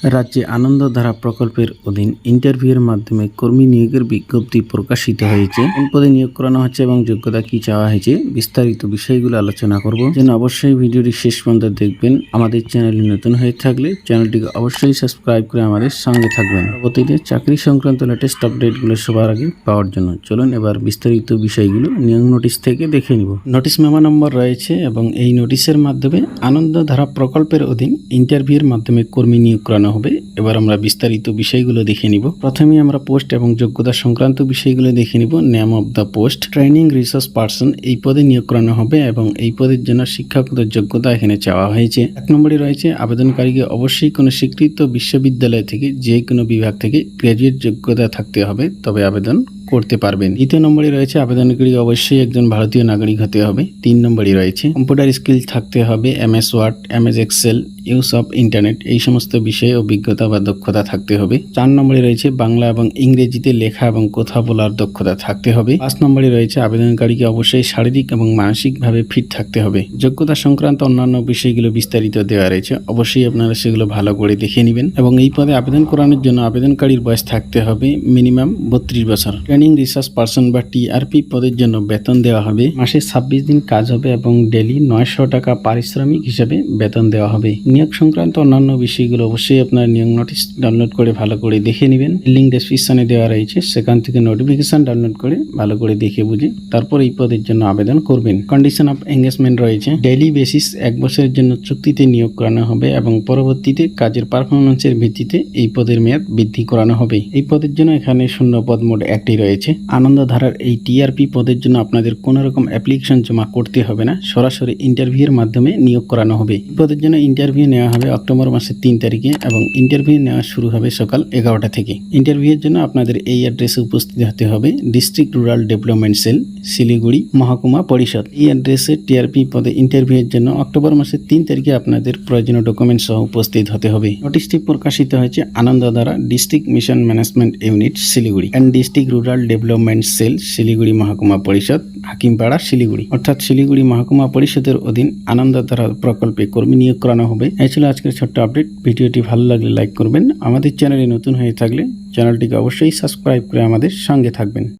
রাজ্যে আনন্দধারা প্রকল্পের অধীন ইন্টারভিউয়ের মাধ্যমে কর্মী নিয়োগের বিজ্ঞপ্তি প্রকাশিত হয়েছে। কোন পদে নিয়োগ করানো হচ্ছে এবং যোগ্যতা কি চাওয়া হয়েছে, বিস্তারিত বিষয়গুলো আলোচনা করব। যেন অবশ্যই ভিডিওটি শেষ পর্যন্ত দেখবেন। আমাদের চ্যানেলে নতুন হয়ে থাকলে চ্যানেলটিকে অবশ্যই সাবস্ক্রাইব করে আমাদের সঙ্গে থাকবেন। পরবর্তীতে চাকরি সংক্রান্ত লেটেস্ট আপডেটগুলো সবার আগে পাওয়ার জন্য চলুন এবার বিস্তারিত বিষয়গুলো নিয়োগ নোটিশ থেকে দেখে নিব। নোটিশ মেমা নম্বর রয়েছে এবং এই নোটিশের মাধ্যমে আনন্দধারা প্রকল্পের অধীন ইন্টারভিউয়ের মাধ্যমে কর্মী নিয়োগ করানো হবে। এবার আমরা বিস্তারিত বিষয়গুলো দেখে নিব। প্রথমে আমরা পোস্ট এবং যোগ্যতা সংক্রান্ত বিষয়গুলো দেখে নিব। Name of the post training resource person এই পদে নিয়োগ করানো হবে এবং এই পদের জন্য শিক্ষাগত যোগ্যতা এখানে চাওয়া হয়েছে। এক নম্বরে রয়েছে, আবেদনকারীকে অবশ্যই কোনো স্বীকৃত বিশ্ববিদ্যালয় থেকে যে কোনো বিভাগ থেকে গ্র্যাজুয়েট যোগ্যতা থাকতে হবে, তবে আবেদন করতে পারবেন। দ্বিতীয় নম্বরে রয়েছে আবেদনকারী অবশ্যই একজন ভারতীয় নাগরিক হতে হবে। তিন নম্বরে রয়েছে, কম্পিউটার স্কিল থাকতে হবে M S word M S excel use of internet এই সমস্ত বিষয়ে অভিজ্ঞতা বা দক্ষতা থাকতে হবে। চার নম্বরে রয়েছে বাংলা এবং ইংরেজিতে লেখা এবং কথা বলার দক্ষতা থাকতে হবে। পাঁচ নম্বরে রয়েছে আবেদনকারীকে অবশ্যই শারীরিক এবং মানসিকভাবে ফিট থাকতে হবে। যোগ্যতা সংক্রান্ত অন্যান্য বিষয়গুলো বিস্তারিত দেওয়া রয়েছে। অবশ্যই আপনারা সেগুলো ভালো করে দেখে নেবেন এবং এই পদে আবেদন করানোর জন্য আবেদনকারীর বয়স থাকতে হবে মিনিমাম বত্রিশ বছর। ট্রেনিং রিসার্চ পার্সন বা টিআরপি পদের জন্য বেতন দেওয়া হবে। মাসে ছাব্বিশ দিন কাজ হবে এবং ডেলি নয়শো টাকা পারিশ্রমিক হিসেবে বেতন দেওয়া হবে। নিয়োগ সংক্রান্ত অন্যান্য বিষয়গুলো অবশ্যই আপনার নিয়োগ নোটিশ ডাউনলোড করে ভালো করে দেখে নেবেন। লিঙ্ক ডেসক্রিপশনে দেওয়া রয়েছে। সেখান থেকে নোটিফিকেশন ডাউনলোড করে ভালো করে দেখে বুঝে তারপর এই পদের জন্য আবেদন করবেন। কন্ডিশন অফ এঙ্গেজমেন্ট রয়েছে। ডেইলি বেসিস এক বছরের জন্য চুক্তিতে নিয়োগ করানো হবে এবং পরবর্তীতে কাজের পারফরমেন্সের ভিত্তিতে এই পদের মেয়াদ বৃদ্ধি করানো হবে। এই পদের জন্য এখানে শূন্য পদ মোট একটি রয়েছে। আনন্দধারার এই টিআরপি পদের জন্য আপনাদের কোনো রকম অ্যাপ্লিকেশন জমা করতে হবে না। সরাসরি ইন্টারভিউয়ের মাধ্যমে নিয়োগ করানো হবে। এই পদের জন্য ইন্টারভিউ নেওয়া হবে অক্টোবর মাসের তিন তারিখে এবং ইন্টারভিউ নেওয়া শুরু হবে সকাল এগারোটা থেকে। ইন্টারভিউয়ের জন্য আপনাদের এই অ্যাড্রেসে উপস্থিত হতে হবে district rural development cell Siliguri মহকুমা পরিষদ। এই অ্যাড্রেসে টিআরপি পদে ইন্টারভিউয়ের জন্য অক্টোবর মাসের তিন তারিখে আপনাদের প্রয়োজনীয় ডকুমেন্ট সহ উপস্থিত হতে হবে। নোটিশটি প্রকাশিত হয়েছে Anandadhara district mission management unit Siliguri. And district rural development cell Siliguri মহকুমা পরিষদ, হাকিমপাড়া, শিলিগুড়ি। অর্থাৎ শিলিগুড়ি মহকুমা পরিষদের অধীন আনন্দধারা প্রকল্পে কর্মী নিয়োগ করানো হবে। এই ছিল আজকের ছোট্ট আপডেট ভিডিওটি ভালো লাগলে লাইক করবেন। আমাদের চ্যানেলে নতুন হয়ে থাকলে চ্যানেলটিকে অবশ্যই সাবস্ক্রাইব করে আমাদের সঙ্গে থাকবেন।